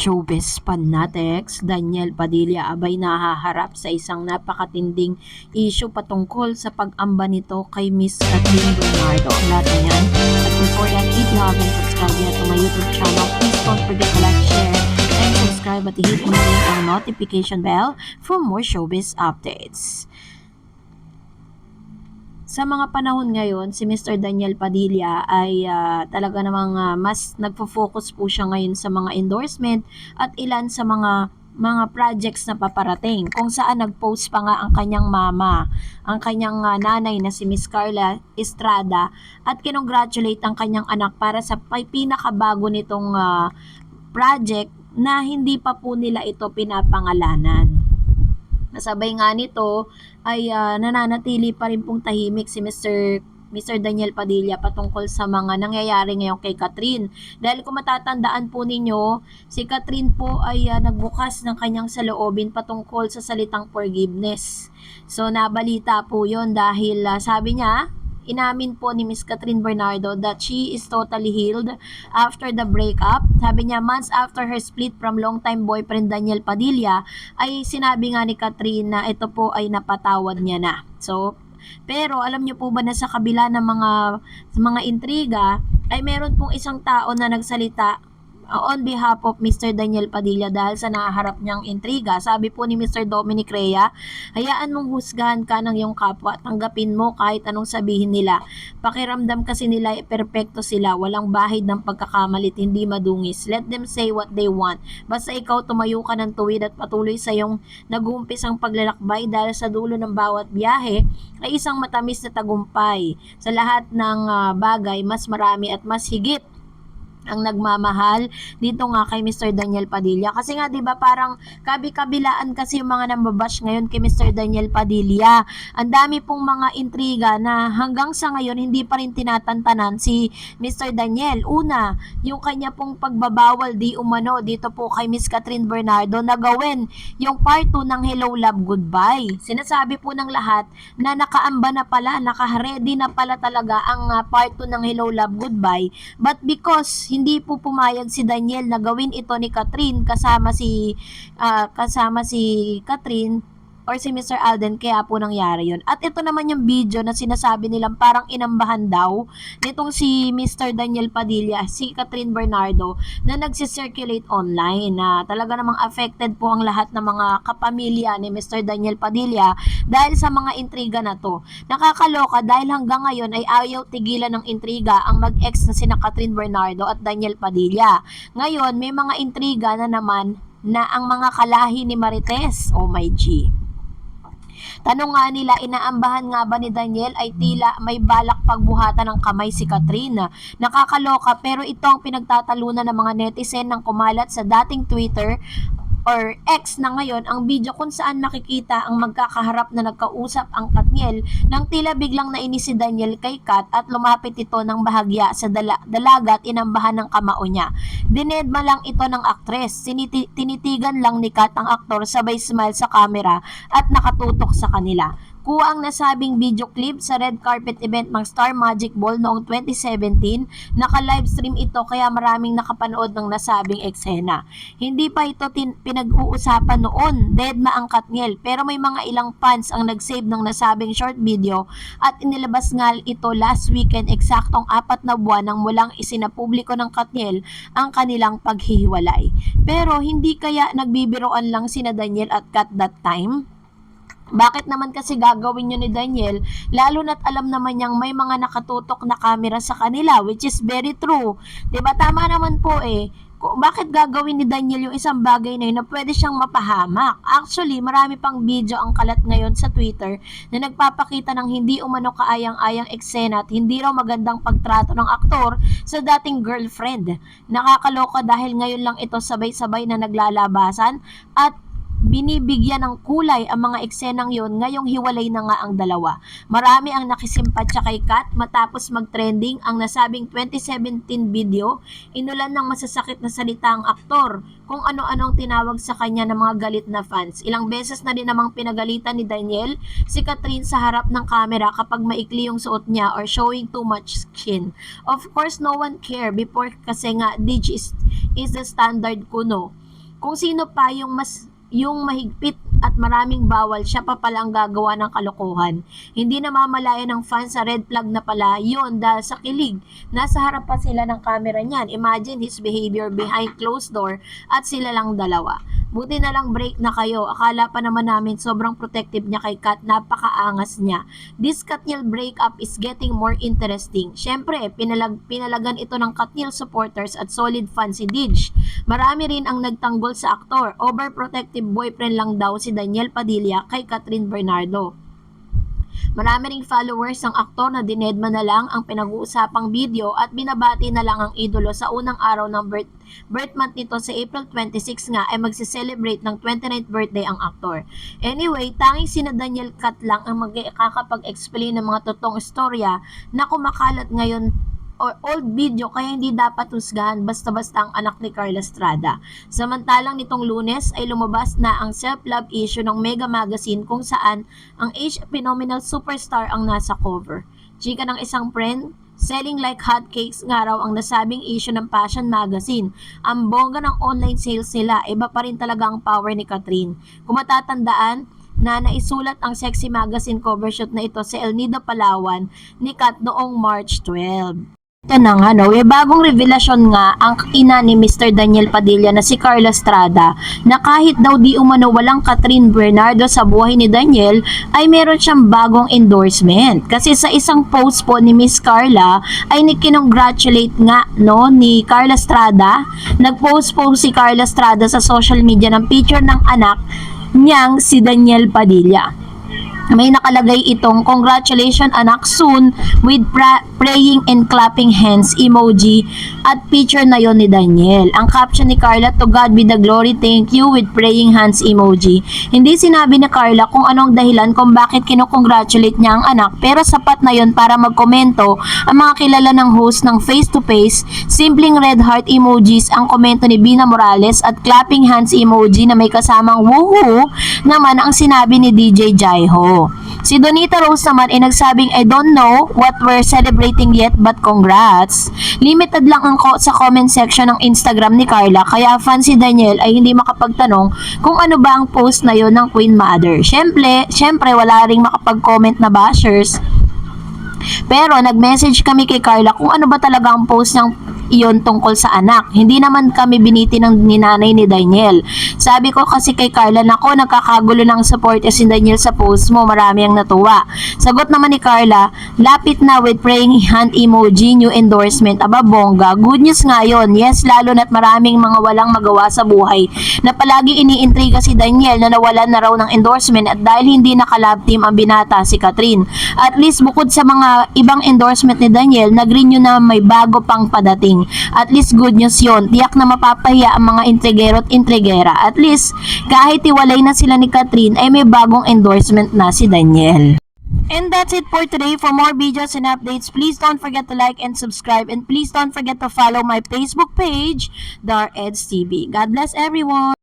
showbiz fanatics, Daniel Padilla abay nahaharap sa isang napakatinding issue patungkol sa pag-amba nito kay Miss Kathleen Bernardo. Lahat na yan. At before that, hit love and subscribe to my YouTube channel. Please don't forget to like, share, and subscribe at hit mo na rin ang notification bell for more showbiz updates. Sa mga panahon ngayon, si Mr. Daniel Padilla ay ah, talaga namang ah, mas nagfo-focus po siya ngayon sa mga endorsement at ilan sa mga mga projects na paparating kung saan nag-post pa nga ang kanyang mama, ang kanyang ah, nanay na si Miss Carla Estrada at kinongratulate ang kanyang anak para sa pinakabago nitong ah, project na hindi pa po nila ito pinapangalanan. Nasabay nga nito ay ah, nananatili pa rin pong tahimik si Mr. Mr. Daniel Padilla patungkol sa mga nangyayari ngayon kay Catherine. Dahil kung matatandaan po ninyo, si Catherine po ay ah, nagbukas ng kanyang saloobin patungkol sa salitang forgiveness. So nabalita po yon dahil ah, sabi niya, inamin po ni Miss Catherine Bernardo that she is totally healed after the breakup. Sabi niya, months after her split from longtime boyfriend Daniel Padilla, ay sinabi nga ni Catherine na ito po ay napatawad niya na. So, pero alam niyo po ba na sa kabila ng mga mga intriga ay meron pong isang tao na nagsalita on behalf of Mr. Daniel Padilla dahil sa naharap niyang intriga. Sabi po ni Mr. Dominic Rea, hayaan mong husgahan ka ng iyong kapwa, tanggapin mo kahit anong sabihin nila. Pakiramdam kasi nila ay perpekto sila, walang bahid ng pagkakamalit, hindi madungis. Let them say what they want. Basta ikaw tumayo ka ng tuwid at patuloy sa iyong nag-uumpisang paglalakbay dahil sa dulo ng bawat biyahe ay isang matamis na tagumpay. Sa lahat ng ah, bagay, mas marami at mas higit ang nagmamahal dito nga kay Mr. Daniel Padilla. Kasi nga 'di ba parang kabi-kabilaan kasi yung mga nambabash ngayon kay Mr. Daniel Padilla. Ang dami pong mga intriga na hanggang sa ngayon hindi pa rin tinatantanan si Mr. Daniel. Una, yung kanya pong pagbabawal di umano dito po kay Miss Catherine Bernardo na gawin yung part 2 ng Hello Love Goodbye. Sinasabi po ng lahat na nakaamba na pala, nakaready na pala talaga ang ah, part 2 ng Hello Love Goodbye. But because hindi po pumayag si Daniel na gawin ito ni Catherine kasama si ah, kasama si Catherine or si Mr. Alden kaya po nangyari yun. At ito naman yung video na sinasabi nilang parang inambahan daw nitong si Mr. Daniel Padilla, si Catherine Bernardo na nagsisirculate online na talaga namang affected po ang lahat ng mga kapamilya ni Mr. Daniel Padilla dahil sa mga intriga na to. Nakakaloka dahil hanggang ngayon ay ayaw tigilan ng intriga ang mag-ex na sina Catherine Bernardo at Daniel Padilla. Ngayon, may mga intriga na naman na ang mga kalahi ni Marites. Oh my G. Tanong nga nila, inaambahan nga ba ni Daniel ay tila may balak pagbuhatan ng kamay si Katrina. Nakakaloka pero ito ang pinagtatalunan ng mga netizen ng kumalat sa dating Twitter or X na ngayon ang video kung saan makikita ang magkakaharap na nagkausap ang Katniel nang tila biglang nainis si Daniel kay Kat at lumapit ito ng bahagya sa dala, dalaga at inambahan ng kamao niya. Dinedma lang ito ng aktres. Siniti, tinitigan lang ni Kat ang aktor sabay smile sa camera at nakatutok sa kanila. Kuha ang nasabing video clip sa red carpet event ng Star Magic Ball noong 2017. Naka-livestream ito kaya maraming nakapanood ng nasabing eksena. Hindi pa ito pinag-uusapan noon, deadma ang Katniel, pero may mga ilang fans ang nag-save ng nasabing short video at inilabas nga ito last weekend eksaktong apat na buwan nang mulang isinapubliko ng Katniel ang kanilang paghihiwalay. Pero hindi kaya nagbibiroan lang sina Daniel at Kat that time? Bakit naman kasi gagawin yun ni Daniel, lalo na't alam naman niyang may mga nakatutok na camera sa kanila, which is very true. ba Tama naman po eh. Ko- Bakit gagawin ni Daniel yung isang bagay na yun na pwede siyang mapahamak? Actually, marami pang video ang kalat ngayon sa Twitter na nagpapakita ng hindi umano kaayang-ayang eksena at hindi raw magandang pagtrato ng aktor sa dating girlfriend. Nakakaloka dahil ngayon lang ito sabay-sabay na naglalabasan at binibigyan ng kulay ang mga eksenang yon ngayong hiwalay na nga ang dalawa. Marami ang nakisimpatya kay Kat matapos mag-trending ang nasabing 2017 video, inulan ng masasakit na salita ang aktor kung ano-anong tinawag sa kanya ng mga galit na fans. Ilang beses na din namang pinagalitan ni Daniel si Catherine sa harap ng camera kapag maikli yung suot niya or showing too much skin. Of course, no one care before kasi nga Dig is, is the standard kuno kung sino pa yung mas yung mahigpit at maraming bawal, siya pa pala ang gagawa ng kalokohan. Hindi namamalayan ng fans sa red flag na pala yun dahil sa kilig. Nasa harap pa sila ng camera niyan. Imagine his behavior behind closed door at sila lang dalawa. Buti na lang break na kayo. Akala pa naman namin sobrang protective niya kay Kat. Napakaangas niya. This Katniel breakup is getting more interesting. Siyempre, pinalag, pinalagan ito ng Katniel supporters at solid fans si Didge. Marami rin ang nagtanggol sa aktor. Overprotective boyfriend lang daw si Daniel Padilla kay Catherine Bernardo. Marami ring followers ng aktor na dinedma na lang ang pinag-uusapang video at binabati na lang ang idolo sa unang araw ng birth, birth month nito sa April 26 nga ay magse-celebrate ng 29th birthday ang aktor. Anyway, tanging sina Daniel Cat lang ang magkakapag-explain ng mga totoong istorya na kumakalat ngayon or old video kaya hindi dapat husgahan basta-basta ang anak ni Carla Estrada. Samantalang nitong lunes ay lumabas na ang self-love issue ng Mega Magazine kung saan ang age phenomenal superstar ang nasa cover. Chika ng isang friend, selling like hotcakes nga raw ang nasabing issue ng fashion magazine. Ang bongga ng online sales nila, iba pa rin talaga ang power ni Catherine. Kung matatandaan, na naisulat ang sexy magazine cover shoot na ito sa El Nido, Palawan ni Kat noong March 12. Ito na nga, no? May bagong revelasyon nga ang ina ni Mr. Daniel Padilla na si Carla Estrada na kahit daw di umano walang Catherine Bernardo sa buhay ni Daniel ay meron siyang bagong endorsement. Kasi sa isang post po ni Miss Carla ay nikinongratulate nga no, ni Carla Estrada. Nag-post po si Carla Estrada sa social media ng picture ng anak niyang si Daniel Padilla may nakalagay itong congratulations anak soon with pra- praying and clapping hands emoji at picture na yon ni Daniel. Ang caption ni Carla, to God be the glory, thank you with praying hands emoji. Hindi sinabi ni Carla kung anong dahilan kung bakit kinukongratulate niya ang anak pero sapat na yon para magkomento ang mga kilala ng host ng face to face, simpleng red heart emojis ang komento ni Bina Morales at clapping hands emoji na may kasamang woohoo naman ang sinabi ni DJ Jaiho. Si Donita Rose naman ay nagsabing I don't know what we're celebrating yet but congrats. Limited lang ang ko sa comment section ng Instagram ni Carla kaya fan si Daniel ay hindi makapagtanong kung ano ba ang post na yon ng Queen Mother. Siyempre, siyempre wala ring makapag-comment na bashers pero nag-message kami kay Carla kung ano ba talaga ang post niyang iyon tungkol sa anak. Hindi naman kami biniti ng ninanay ni Daniel. Sabi ko kasi kay Carla, nako nagkakagulo ng support si Daniel sa post mo, marami ang natuwa. Sagot naman ni Carla, lapit na with praying hand emoji, new endorsement. Aba bongga, good news nga yun. Yes, lalo na't maraming mga walang magawa sa buhay na palagi iniintriga si Daniel na nawalan na raw ng endorsement at dahil hindi naka-love team ang binata si Catherine. At least bukod sa mga ibang endorsement ni Daniel, nag-renew na may bago pang padating. At least good news yon. Tiyak na mapapahiya ang mga intrigero at intrigera. At least kahit iwalay na sila ni Catherine ay may bagong endorsement na si Daniel. And that's it for today. For more videos and updates, please don't forget to like and subscribe. And please don't forget to follow my Facebook page, Dar Eds TV. God bless everyone!